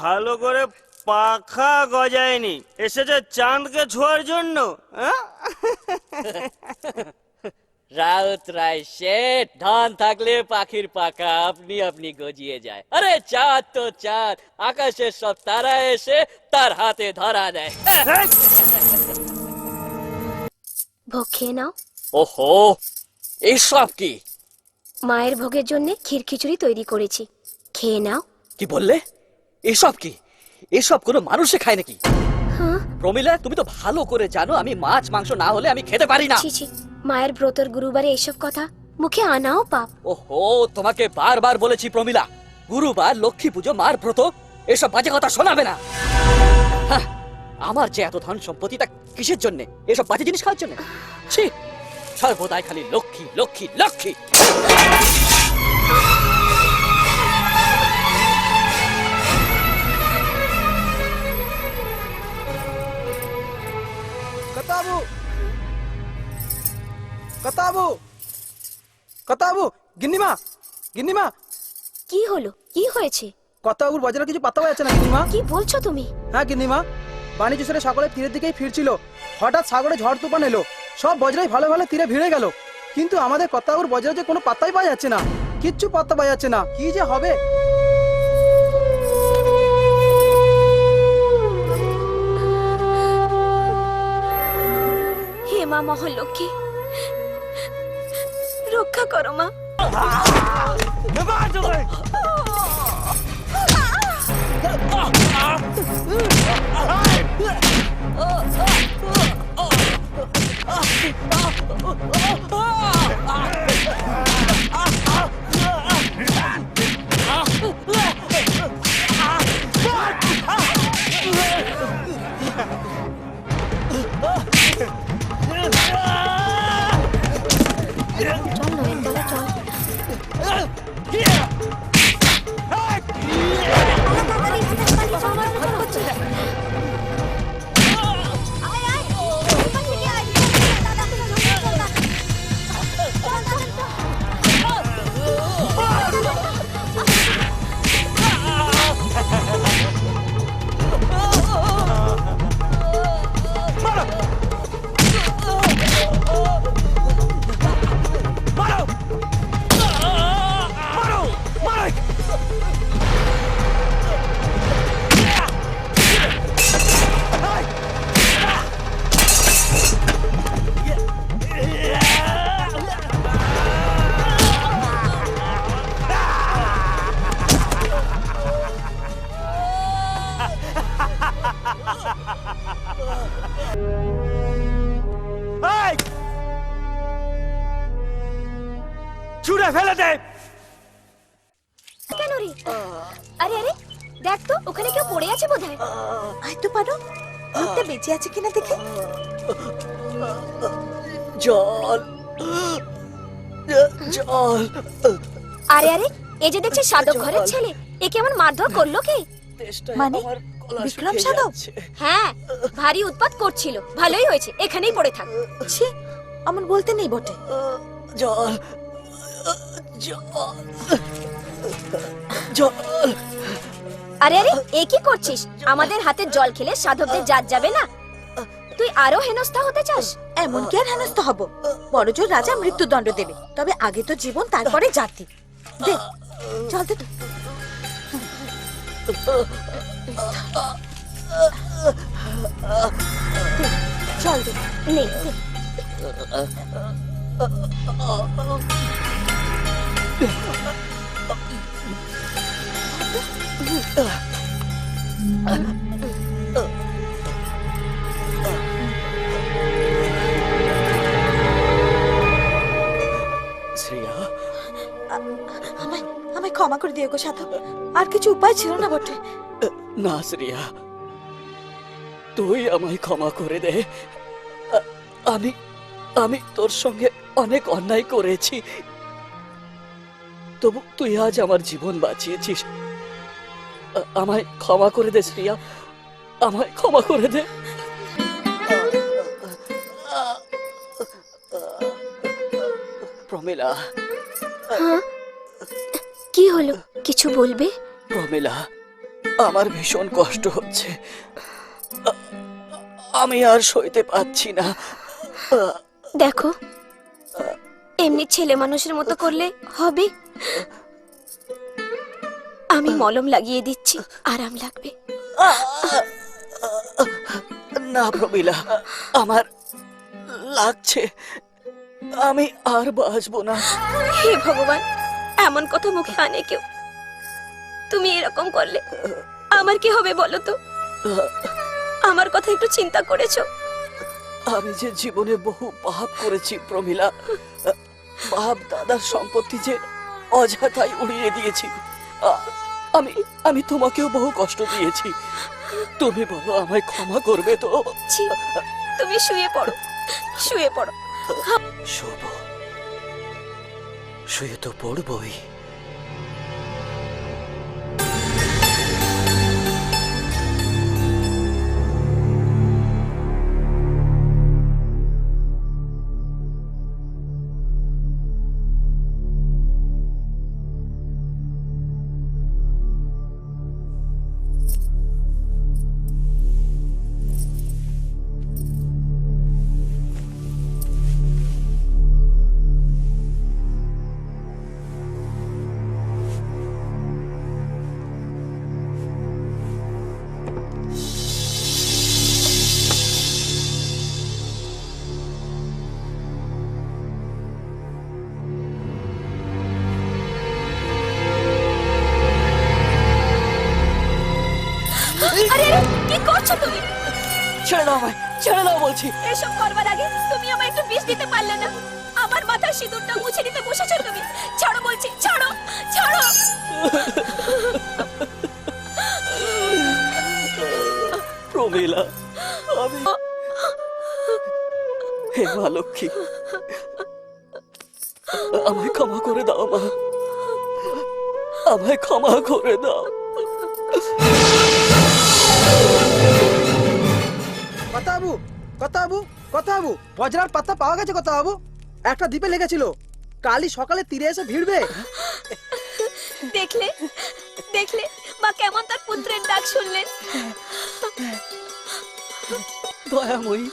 ভালো করে পাখা গজায়নি। এসেছে চাঁদকে ছোঁয়ার জন্য হ্যাঁ? রাউত রায় শেঠ ধান থাকলে পাখির পাকা আপনি আপনি গজিয়ে যায়। আরে চাঁদ তো চাঁদ আকাশের সব তারা এসে তার হাতে ধরা দেয়। ভোগ খেয়ে নাও। ওহো এইসব কি? মায়ের ভোগের জন্য ক্ষীর খিচুড়ি তৈরি করেছি। খেয়ে নাও। কি বললে? এসব কি? এসব কোনো মানুষে খায় নাকি? হ্যাঁ? প্রমিলা তুমি তো ভালো করে জানো আমি মাছ মাংস না হলে আমি খেতে পারি না। ছি ছি মায়ের ব্রতর গুরুবারে এইসব কথা মুখে আনাও পাপ। ওহো তোমাকে বারবার বলেছি প্রমিলা গুরুবার লক্ষ্মী পুজো মার ব্রত এসব বাজে কথা শোনাবে না। আমার যে এত ধন সম্পত্তি তা কিসের জন্য? এসব বাজে জিনিস খাওয়ার জন্য? ছি সর্বদাই খালি লক্ষ্মী লক্ষ্মী লক্ষ্মী। কতাবু কতাবু গিন্নিমা গিন্নিমা। কি হলো? কি হয়েছে? কতাবুর বাজারে কিছু পাত্তা পাওয়া যাচ্ছে না গিন্নিমা? কি বলছো তুমি? হ্যাঁ গিন্নিমা বাণিজ্য সেরে সাগরের তীরের দিকেই ফিরছিল। হঠাৎ সাগরে ঝড় তুফান এলো। সব বজরাই ভালো ভালো তীরে ভিড়ে গেল। কিন্তু আমাদের কতাবুর বাজারে যে কোনো পাত্তাই পাওয়া যাচ্ছে না। কিচ্ছু পাত্তা পাওয়া যাচ্ছে না। কি যে হবে? মা মহালক্ষ্মী রক্ষা করো মা ছুঁড়ে ফেলে দে! কেন রে? আরে আরে দেখ তো ওখানে কেউ পড়ে আছে বোধহয়। আয় তো পারো লোকটা বেঁচে আছে কিনা দেখে। জল জল। আরে আরে এই যে দেখছি সাধক ঘরের ছেলে এ কেমন মারধর করল কে? মানে? বিক্রম সাধক? হ্যাঁ ভারী উৎপাত করছিল। ভালোই হয়েছে এখানেই পড়ে থাক। ছি অমন বলতে নেই বটে। জল জল জল। আরে আরে এ কি করছিস? আমাদের হাতে জল খেলে সাধকদের জাত যাবে না। তুই আরও হেনস্থা হতে চাস? এমন কি আর হেনস্থা হব? বড়জোর রাজা মৃত্যুদণ্ড দেবে তবে আগে তো জীবন তারপরে জাতি। দে চল তো। চল নে। শ্রেয়া আমায় আমায় ক্ষমা করে দিও গো সাধক আর কিছু উপায় ছিল না বটে। না শ্রিয়া। তুই আমায় ক্ষমা করে দে। আমি আমি তোর সঙ্গে অনেক অন্যায় করেছি। তবু তুই আজ আমার জীবন বাঁচিয়েছিস। আমায় ক্ষমা করে দে শ্রিয়া। আমায় ক্ষমা করে দে। প্রমিলা। কি হলো? কিছু বলবে? প্রমিলা আমার ভীষণ কষ্ট হচ্ছে। আমি আর সইতে পাচ্ছি না। দেখো এমনি ছেলে মানুষের মতো করলে হবে। আমি মলম লাগিয়ে দিচ্ছি আরাম লাগবে। না প্রমিলা আমার লাগছে। আমি আর বাঁচবো না। হে ভগবান এমন কথা মুখে আনে কেউ। তুমি এরকম করলে আমার কি হবে বলো তো? আমার কথা একটু চিন্তা করেছ? আমি যে জীবনে বহু পাপ করেছি প্রমিলা বাপ দাদার সম্পত্তি যে অযথাই উড়িয়ে দিয়েছি আমি আমি তোমাকেও বহু কষ্ট দিয়েছি। তুমি বলো আমায় ক্ষমা করবে তো? তুমি শুয়ে পড়ো শুয়ে পড়ো। শোভ শুয়ে তো পড়বই। আরে আরে কি করছ তুমি? ছেড়ে দাও আমায় ছেড়ে দাও বলছি। এসব করবার আগে তুমি আমায় একটু বিষ দিতে পারলে না। আমার মাথার সিঁদুরটা মুছে দিতে বসেছো তুমি। ছাড়ো বলছি ছাড়ো ছাড়ো। প্রমিলা আমি হে মা লক্ষ্মী আমায় ক্ষমা করে দাও মা। আমায় ক্ষমা করে দাও। কথা বাবু কথা বাবু কথা বাবু বজরার পাতা পাওয়া গেছে কথা বাবু একটা দ্বীপে লেগেছিল। কালই সকালে তীরে এসে ভিড়বে। দেখলে দেখলে বা কেমন তার পুত্রের ডাক শুনলেন। দয়াময়ী